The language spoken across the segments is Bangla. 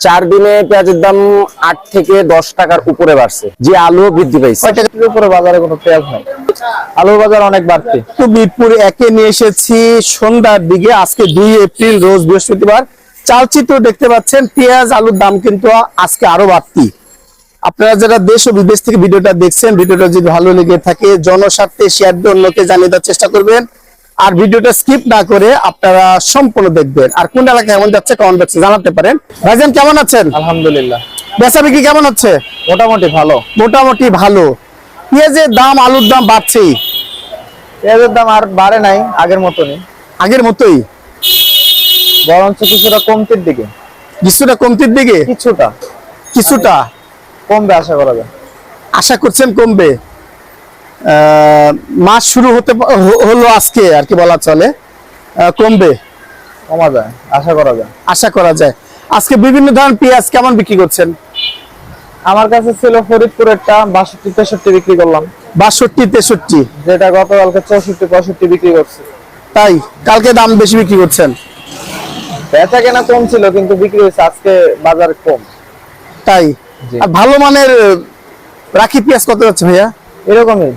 চার দিনে পেঁয়াজের দাম আট থেকে দশ টাকার উপরে বাড়ছে। যে আলু বৃদ্ধি পাইছে। উপরে বাজারে কোনো পেঁয়াজ নাই। আলুর বাজার অনেক বাড়তি। তো মিরপুর একে নিয়ে এসেছি সন্ধ্যার দিকে আজকে দুই এপ্রিল রোজ বৃহস্পতিবার। চালচিত্র দেখতে পাচ্ছেন পেঁয়াজ আলুর দাম কিন্তু আজকে আরও বাড়তি। আপনারা যারা দেশ ও বিদেশ থেকে ভিডিওটা দেখছেন ভিডিওটা যদি ভালো লেগে থাকে জনস্বার্থে শেয়ার দিয়ে অন্যকে জানিয়ে দেওয়ার চেষ্টা করবেন। আর ভিডিওটা স্কিপ না করে আপনারা সম্পূর্ণ দেখবেন। আর কোন এলাকা কেমন যাচ্ছে কমেন্ট বক্সে জানাতে পারেন। ভাইজান কেমন আছেন? আলহামদুলিল্লাহ। বেচা বিক্রি কেমন হচ্ছে? মোটামুটি ভালো। মোটামুটি ভালো। পেঁয়াজের দাম আলুর দাম বাড়ছেই। পেঁয়াজের দাম আর বাড়ে নাই আগের মতনই। আগের মতোই? বরঞ্চ কিছুটা কমতির দিকে। কিছুটা কমতির দিকে? কিছুটা। কিছুটা? কমবে আশা করা যায়। আশা করছেন কমবে। মাস শুরু হতে হলো আজকে আর কি বলা চলে। কমবে। কমা যায় আশা করা যায়। আশা করা যায়। আজকে বিভিন্ন ধরনের পেঁয়াজ কেমন বিক্রি করছেন? আমার কাছে ছিল ফরিদপুরেরটা বাষট্টি তেষট্টি বিক্রি করলাম। বাষট্টি তেষট্টি। যেটা গতকালকে চৌষট্টি পঁয়ষট্টি বিক্রি করছে। তাই? কালকে দাম বেশি বিক্রি করছেন? বেচা কেনা কম ছিল কিন্তু বিক্রি হয়েছে। আজকে বাজার কম। তাই? আর ভালো মানের রাখি পেঁয়াজ কত যাচ্ছে ভাইয়া? এরকমই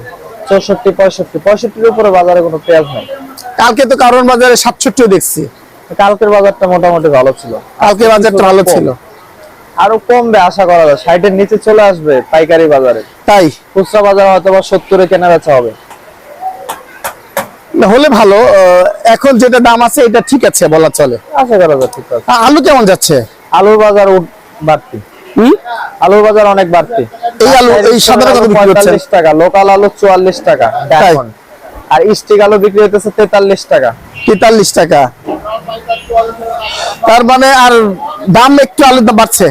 চৌষট্টি পঁয়ষট্টি। পঁয়ষট্টির উপরে বাজারে কোনো পেঁয়াজ নাই। কালকে তো কারণ বাজারে সাতষট্টিও দেখছি। কালকের বাজারটা মোটামুটি ভালো ছিল। কালকে বাজারটা ভালো ছিল। আরও কমবে আশা করা যায়। ষাটের নিচে চলে আসবে পাইকারি বাজারে। তাই? খুচরা বাজার হয়তো বা সত্তরে কেনা বেচা হবে। না, হলে ভালো। এখন যেটা দাম আছে এটা ঠিক আছে বলা চলে। আশা করা যায় ঠিক আছে। আলু কেমন যাচ্ছে? আলুর বাজার উঠ- বাড়তি। আলুর বাজার অনেক বাড়তি। এই আলু এই কত বিক্রি 45 টাকা লোকাল আলু চুয়াল্লিশ টাকা এখন। আর স্টিক আলু বিক্রি হইতেছে তেতাল্লিশ টাকা। তেতাল্লিশ টাকা। তার মানে আর দাম একটু আলুর দাম বাড়ছে?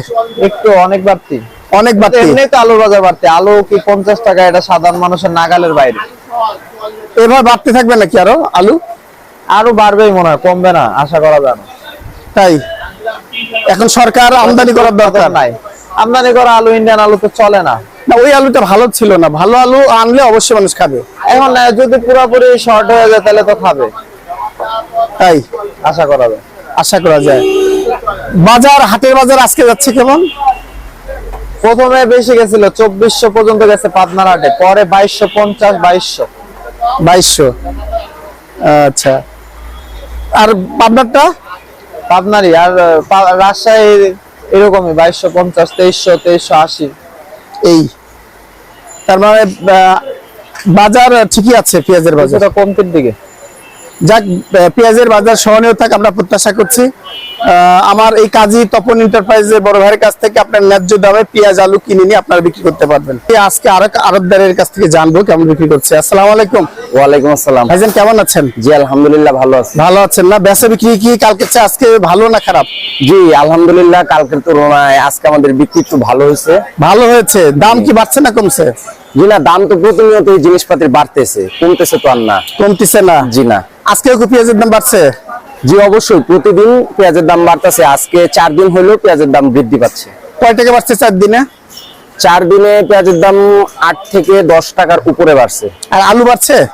একটু অনেক বাড়তি। অনেক বাড়তি। এমনি তো আলুর বাজার বাড়তি। আলু কি পঞ্চাশ টাকা এটা সাধারণ মানুষের নাগালের বাইরে। এবার বাড়তে থাকবে নাকি আরও আলু? আরও বাড়বেই মনে হয় কমবে না আশা করা যায় না। তাই। এখন সরকার আমদানি করার দরকার। নাই। আমদানি করা আলু ইন্ডিয়ান আলু তো চলে না। না ওই আলুটা ভালো ছিল না। ভালো আলু আনলে অবশ্যই মানুষ খাবে। এখন যদি পুরোপুরি শর্ট হয়ে যায় তাহলে তো খাবে। তাই? আশা করা যায়। আশা করা যায়। বাজার হাটের বাজার আজকে যাচ্ছে কেমন? প্রথমে বেশি গেছিল চব্বিশশো পর্যন্ত গেছে পাবনার হাটে। পরে বাইশশো পঞ্চাশ বাইশশো। বাইশশো। আচ্ছা। আর পাবনারটা? পাবনারই আর রাজশাহী এরকমই বাইশশো পঞ্চাশ তেইশশো তেইশশো আশি। এই। তার মানে বাজার ঠিকই আছে পেঁয়াজের বাজার। কমতির দিকে। যাক পেঁয়াজের বাজার সহনীয় থাক আমরা প্রত্যাশা করছি। আমার এই কাজী তপন এন্টারপ্রাইজের বড় ভাইয়ের কাছ থেকে আপনার ন্যায্য দামে পেঁয়াজ আলু কিনে নিয়ে আপনারা বিক্রি করতে পারবেন। আজকে আরেক আরবদারের কাছ থেকে জানব কেমন বিক্রি করছে। আসসালামু আলাইকুম। ওয়ালাইকুম আসসালাম। ভাইজান কেমন আছেন? জি আলহামদুলিল্লাহ ভালো আছি। ভালো আছেন না? বেচা বিক্রি কি কালকে আজকে ভালো না খারাপ? জি আলহামদুলিল্লাহ কালকের তুলনায় আজকে আমাদের বিক্রি একটু ভালো হয়েছে। ভালো হয়েছে। দাম কি বাড়ছে না কমছে? জি না দাম তো প্রতিনিয়ত জিনিসপাতির বাড়তেছে। কমতেছে তো আর না। কমতেছে না? জি না। আজকেও কি পেঁয়াজের দাম বাড়ছে? জি অবশ্যই। প্রতিদিন পেঁয়াজের দাম বাড়তেছে। আজকে চার দিন হলেও পেঁয়াজের দাম বৃদ্ধি পাচ্ছে। কয় টাকা বাড়ছে চার দিনে? চার দিনে পেঁয়াজের দাম আট থেকে দশ টাকার উপরে বাড়ছে। আর আলু বাড়ছে?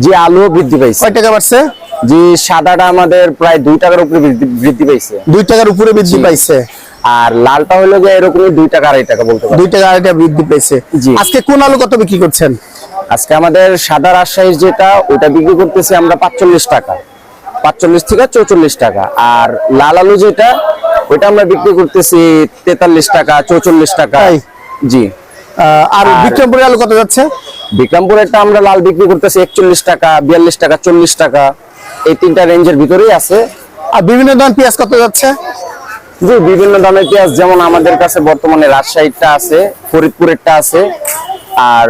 জি আলু বৃদ্ধি পাইছে। কয় টাকা বাড়ছে? জি সাদাটা আমাদের প্রায় দুই টাকার উপরে বৃদ্ধি- পাইছে। দুই টাকার উপরে বৃদ্ধি পাইছে। আর লালটা হলো যে এরকমই দুই টাকা আড়াই টাকা বলতে পারি। দুই টাকা আড়াই টাকা বৃদ্ধি পেয়েছে। আজকে কোন আলু কত বিক্রি করছেন? আজকে আমাদের সাদা রাজশাহীর যেটা ওটা বিক্রি করতেছি আমরা পাঁচচল্লিশ টাকা। পাঁচচল্লিশ থেকে চৌচল্লিশ টাকা। আর লাল আলু যেটা ওইটা আমরা বিক্রি করতেছি তেতাল্লিশ টাকা চৌচল্লিশ টাকা। জি। আর বিক্রমপুরের আলু কত যাচ্ছে? বিক্রমপুরেরটা আমরা লাল বিক্রি করতেছি একচল্লিশ টাকা বিয়াল্লিশ টাকা চল্লিশ টাকা। এই তিনটা রেঞ্জের ভিতরেই আছে। আর বিভিন্ন ধরনের পেঁয়াজ কত যাচ্ছে? জি বিভিন্ন দামের পেঁয়াজ যেমন আমাদের কাছে বর্তমানে রাজশাহীরটা আছে ফরিদপুরেরটা আছে। আর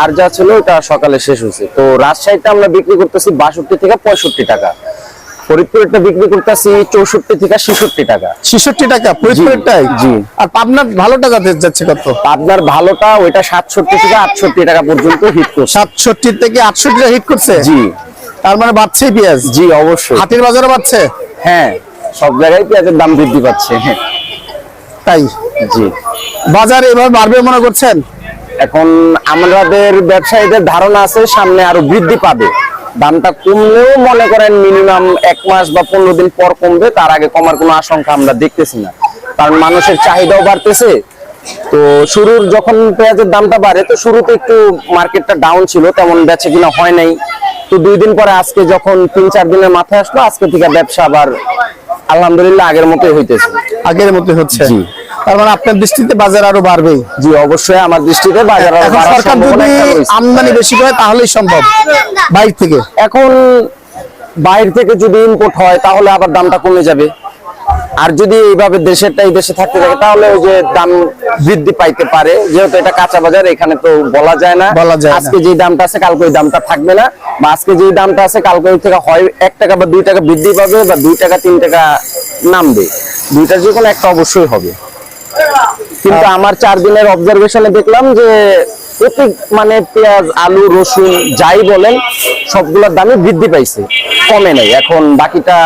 আর যা ছিল ওটা সকালে শেষ হয়েছে। তো রাজশাহীটা আমরা বিক্রি করতেছি বাষট্টি থেকে পঁয়ষট্টি টাকা। ফরিদপুরেরটা বিক্রি করতেছি চৌষট্টি থেকে ছেষট্টি টাকা। ছেষট্টি টাকা ফরিদপুরেরটাই? জি। আর পাবনার ভালোটা যাতে যাচ্ছে কত? আপনার ভালোটা ওইটা সাতষট্টি থেকে আটষট্টি টাকা পর্যন্ত হিট করছে। সাতষট্টি থেকে আটষট্টি টাকা হিট করছে? জি। তার মানে বাড়ছে পেঁয়াজ? জি অবশ্যই। হাটের বাজারে বাড়ছে? হ্যাঁ সব জায়গায় পেঁয়াজের দাম বৃদ্ধি পাচ্ছে। হ্যাঁ তাই? জি। বাজার এভাবে বাড়বে মনে করছেন? এখন আমাদের ব্যবসায়ীদের ধারণা আছে সামনে আরও বৃদ্ধি পাবে। দামটা কমলেও মনে করেন মিনিমাম এক মাস বা পনেরো দিন পর কমবে তার আগে কমার কোনো আশঙ্কা আমরা দেখতেছি না। কারণ মানুষের চাহিদাও বাড়তেছে। তো শুরুর যখন পেঁয়াজের দামটা বাড়ে তো শুরুতে একটু মার্কেটটা ডাউন ছিল তেমন বেচে কিনা হয় নাই। তো দুই দিন পরে আজকে যখন তিন চার দিনের মাথায় আসলো আজকে থেকে ব্যবসা আবার আলহামদুলিল্লাহ আগের মতোই হইতেছে। আগের মতো হচ্ছে। তার মানে আপনার দৃষ্টিতে বাজার আরও বাড়বেই জি অবশ্যই আমার দৃষ্টিতে বাজার আরও সরকার যদি আমদানি বেশি করে তাহলেই সম্ভব। বাইরে থেকে। এখন বাইরে থেকে যদি ইম্পোর্ট হয় তাহলে আবার দামটা কমে যাবে। আর যদি এইভাবে দেশেরটাই দেশে থাকতে থাকে তাহলে ওই যে দাম বৃদ্ধি পাইতে পারে। যেহেতু এটা কাঁচা বাজার এখানে তো বলা যায় না। বলা যায় আজকে যে দামটা আছে কালকে ওই দামটা থাকবে না। বা আজকে যে দামটা আছে কালকে ওই থেকে হয় এক টাকা বা দুই টাকা বৃদ্ধি পাবে বা দুই টাকা তিন টাকা নামবে। দুইটা যে কোনো একটা অবশ্যই হবে। কিন্তু আমার চার দিনের অবজারভেশনে দেখলাম যে প্রতি মানে পেঁয়াজ আলু রসুন যাই বলেন সবগুলোর দামই বৃদ্ধি পাইছে। কমে নাই। এখন বাকিটা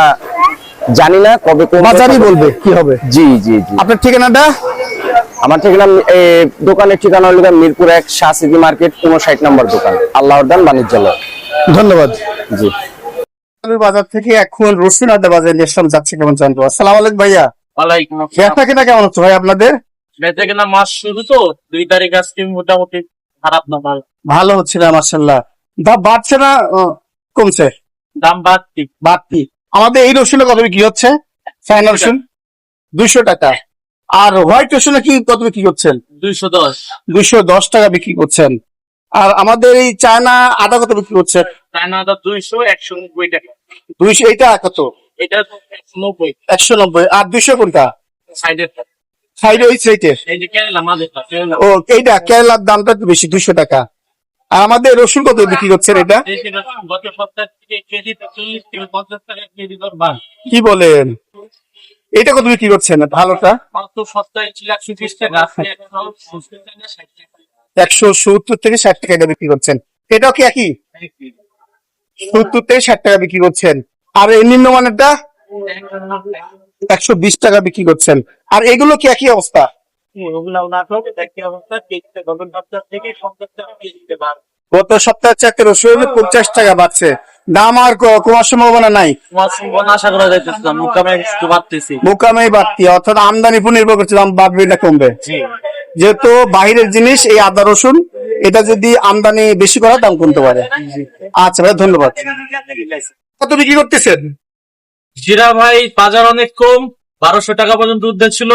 জানি না কবে বাজারই বলবে কি হবে। জি জি জি। আপনার ঠিকানাটা? আমার ঠিকানা দোকানের ঠিকানা হলো মিরপুর এক শাহ সিটি মার্কেট উনষাট নম্বর দোকান আল্লাহরদান বাণিজ্যালয় ধন্যবাদ। জি। বাজার থেকে এখন রসুন আদা বাজার নিয়ে যাচ্ছে কেমন জানব? আসসালাম আলাইকুম ভাইয়া। ওয়ালাইকুম আসসালাম। ব্যবসা কিনা কেমন হচ্ছে ভাই আপনাদের? বেচে কিনা মাস শুরু তো? দুই তারিখ আজকে মোটামুটি খারাপ না ভালো ভালো হচ্ছে না মার্শাল্লাহ দাম বাড়ছে না কমছে? দাম বাড়তি। বাড়তি। আমাদের এই রসুনে কত বিক্রি হচ্ছে? চায়না রসুন? দুইশো টাকা। আর হোয়াইট রসুনে কি কত বিক্রি করছেন? দুইশো দশ। দুইশো দশ টাকা বিক্রি করছেন। আর আমাদের এই চায়না আদা কত বিক্রি করছেন চায়না আদা দুইশো একশো নব্বই টাকা। দুইশো এইটা কত? এটা একশো নব্বই। একশো নব্বই। আর দুইশো কোনটা? সাইডের। সাইডে ওই ও এইটা কেরালার দামটা একটু বেশি দুইশো টাকা। আর আমাদের রসুন কত বিক্রি করছেন এটা? দেশি কি বলেন? এটা কত বিক্রি করছেন? ভালোটা। একশো সত্তর থেকে ষাট টাকা এটা বিক্রি করছেন। এটাও কি একই? সত্তর থেকে ষাট টাকা বিক্রি করছেন। আর এই নিম্নমানেরটা একশো বিশ টাকা বিক্রি করছেন। আর এগুলো কি একই অবস্থা? গত সপ্তাহ থেকে পঞ্চাশ টাকা কেজিতে বাড় গত সপ্তাহে চারটে রসুন পঞ্চাশ টাকা বাড়ছে। দাম আর কমার সম্ভাবনা নাই? আশা করা যাইতেছে মোকামে একটু বাড়তেছি। মোকামেই বাড়তি। অর্থাৎ আমদানি উপর নির্ভর করছে দাম বাড়বে না কমবে যেহেতু বাহিরের জিনিস এই আদা রসুন এটা যদি আমদানি বেশি করা দাম কমতে পারে। আচ্ছা ভাই ধন্যবাদ। কত বিক্রি করতেছেন? জিরা ভাই বাজার অনেক কম বারোশো টাকা পর্যন্ত উদ্যোগ ছিল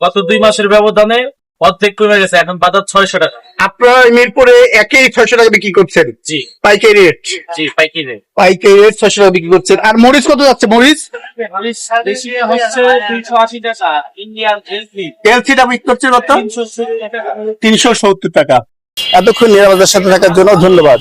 গত দুই মাসের ব্যবধানে অর্ধেক কমে গেছে এখন বাজার ছয়শো টাকা। আপনারা মিরপুরে একই ছয়শো টাকা বিক্রি করছেন? জি। পাইকারি রেট জি পাইকিরে পাইকারি রেট ছয়শো টাকা বিক্রি করছেন। আর মরিচ কত যাচ্ছে মরিচ? এলসিটা বিক্রি করছে কত তিনশো তিনশো সত্তর টাকা। এতক্ষণ নিরাপদের সাথে থাকার জন্য ধন্যবাদ।